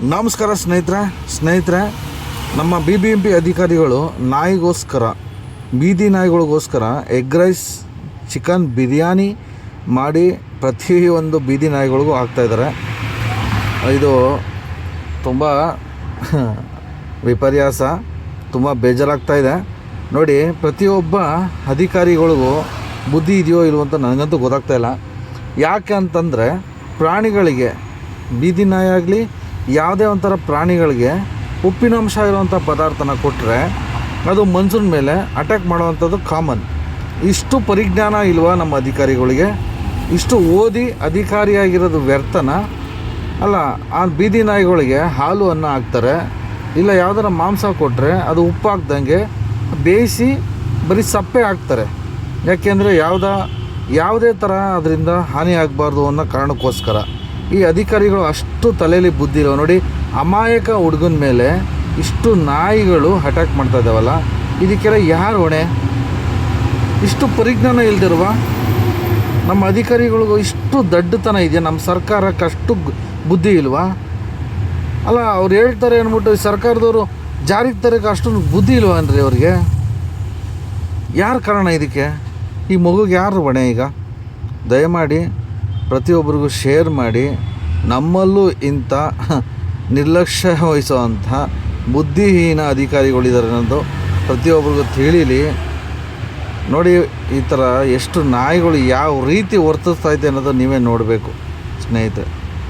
ನಮಸ್ಕಾರ ಸ್ನೇಹಿತರೆ ಸ್ನೇಹಿತರೆ, ನಮ್ಮ ಬಿ ಬಿ ಎಂ ಪಿ ಅಧಿಕಾರಿಗಳು ನಾಯಿಗೋಸ್ಕರ, ಬೀದಿ ನಾಯಿಗಳಿಗೋಸ್ಕರ ಎಗ್ ರೈಸ್, ಚಿಕನ್ ಬಿರಿಯಾನಿ ಮಾಡಿ ಪ್ರತಿಯೊಂದು ಬೀದಿ ನಾಯಿಗಳಿಗೂ ಹಾಕ್ತಾಯಿದ್ದಾರೆ ಇದು ತುಂಬ ವಿಪರ್ಯಾಸ, ತುಂಬ ಬೇಜಾರಾಗ್ತಾ ಇದೆ. ನೋಡಿ, ಪ್ರತಿಯೊಬ್ಬ ಅಧಿಕಾರಿಗಳಿಗೂ ಬುದ್ಧಿ ಇದೆಯೋ ಇಲ್ವೋ ಅಂತ ನನಗಂತೂ ಗೊತ್ತಾಗ್ತಾ ಇಲ್ಲ. ಯಾಕೆ ಅಂತಂದರೆ ಪ್ರಾಣಿಗಳಿಗೆ, ಬೀದಿ ನಾಯಿ ಆಗಲಿ ಯಾವುದೇ ಒಂಥರ ಪ್ರಾಣಿಗಳಿಗೆ ಉಪ್ಪಿನಂಶ ಇರುವಂಥ ಪದಾರ್ಥನ ಕೊಟ್ಟರೆ ಅದು ಮನ್ಸೂನ್ ಮೇಲೆ ಅಟ್ಯಾಕ್ ಮಾಡುವಂಥದ್ದು ಕಾಮನ್ ಇಷ್ಟು ಪರಿಜ್ಞಾನ ಇಲ್ವಾ ನಮ್ಮ ಅಧಿಕಾರಿಗಳಿಗೆ? ಇಷ್ಟು ಓದಿ ಅಧಿಕಾರಿಯಾಗಿರೋದು ವ್ಯರ್ಥನ? ಅಲ್ಲ, ಆ ಬೀದಿ ನಾಯಿಗಳಿಗೆ ಹಾಲು ಅನ್ನ ಹಾಕ್ತಾರೆ, ಇಲ್ಲ ಯಾವ್ದಾರ ಮಾಂಸ ಕೊಟ್ಟರೆ ಅದು ಉಪ್ಪು ಹಾಕ್ದಂಗೆ ಬೇಯಿಸಿ ಬರೀ ಸಪ್ಪೆ ಹಾಕ್ತಾರೆ. ಯಾಕೆಂದರೆ ಯಾವುದ, ಯಾವುದೇ ಥರ ಅದರಿಂದ ಹಾನಿ ಆಗಬಾರ್ದು ಅನ್ನೋ ಕಾರಣಕ್ಕೋಸ್ಕರ. ಈ ಅಧಿಕಾರಿಗಳು ಅಷ್ಟು ತಲೆಯಲ್ಲಿ ಬುದ್ಧಿ ಇರೋ ನೋಡಿ, ಅಮಾಯಕ ಹುಡುಗನ ಮೇಲೆ ಇಷ್ಟು ನಾಯಿಗಳು ಅಟ್ಯಾಕ್ ಮಾಡ್ತಾ ಇದ್ದಾವಲ್ಲ, ಇದಕ್ಕೆಲ್ಲ ಯಾರು ಹೊಣೆ? ಇಷ್ಟು ಪರಿಜ್ಞಾನ ಇಲ್ದಿರುವ ನಮ್ಮ ಅಧಿಕಾರಿಗಳಿಗೂ ಇಷ್ಟು ದಡ್ಡತನ ಇದೆಯಾ? ನಮ್ಮ ಸರ್ಕಾರಕ್ಕೆ ಅಷ್ಟು ಬುದ್ಧಿ ಇಲ್ವಾ? ಅಲ್ಲ, ಅವ್ರು ಹೇಳ್ತಾರೆ ಅಂದ್ಬಿಟ್ಟು ಸರ್ಕಾರದವರು ಜಾರಿಗೆ ತರಕ್ಕೆ ಅಷ್ಟು ಬುದ್ಧಿ ಇಲ್ವಾ ಅನ್ರಿ ಅವ್ರಿಗೆ? ಯಾರು ಕಾರಣ ಇದಕ್ಕೆ? ಈ ಮಗುಗೆ ಯಾರು ಹೊಣೆ ಈಗ? ದಯಮಾಡಿ ಪ್ರತಿಯೊಬ್ಬರಿಗೂ ಶೇರ್ ಮಾಡಿ ನಮ್ಮಲ್ಲೂ ಇಂಥ ನಿರ್ಲಕ್ಷ್ಯ ವಹಿಸುವಂಥ ಬುದ್ಧಿಹೀನ ಅಧಿಕಾರಿಗಳಿದ್ದಾರೆ ಅನ್ನೋದು ಪ್ರತಿಯೊಬ್ಬರಿಗೂ ತಿಳಿಲಿ. ನೋಡಿ, ಈ ಥರ ಎಷ್ಟು ನಾಯಿಗಳು ಯಾವ ರೀತಿ ವರ್ತಿಸ್ತಾ ಇದೆ ಅನ್ನೋದು ನೀವೇ ನೋಡಬೇಕು ಸ್ನೇಹಿತರೆ.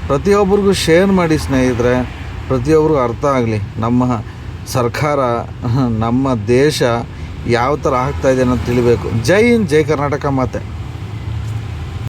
ಪ್ರತಿಯೊಬ್ಬರಿಗೂ ಶೇರ್ ಮಾಡಿ ಸ್ನೇಹಿತರೆ. ಪ್ರತಿಯೊಬ್ಬರಿಗೂ ಅರ್ಥ ಆಗಲಿ, ನಮ್ಮ ಸರ್ಕಾರ, ನಮ್ಮ ದೇಶ ಯಾವ ಥರ ಆಗ್ತಾಯಿದೆ ಅನ್ನೋದು ತಿಳಿಬೇಕು. ಜೈ ಹಿಂದ್, ಜೈ ಕರ್ನಾಟಕ ಮಾತೆ.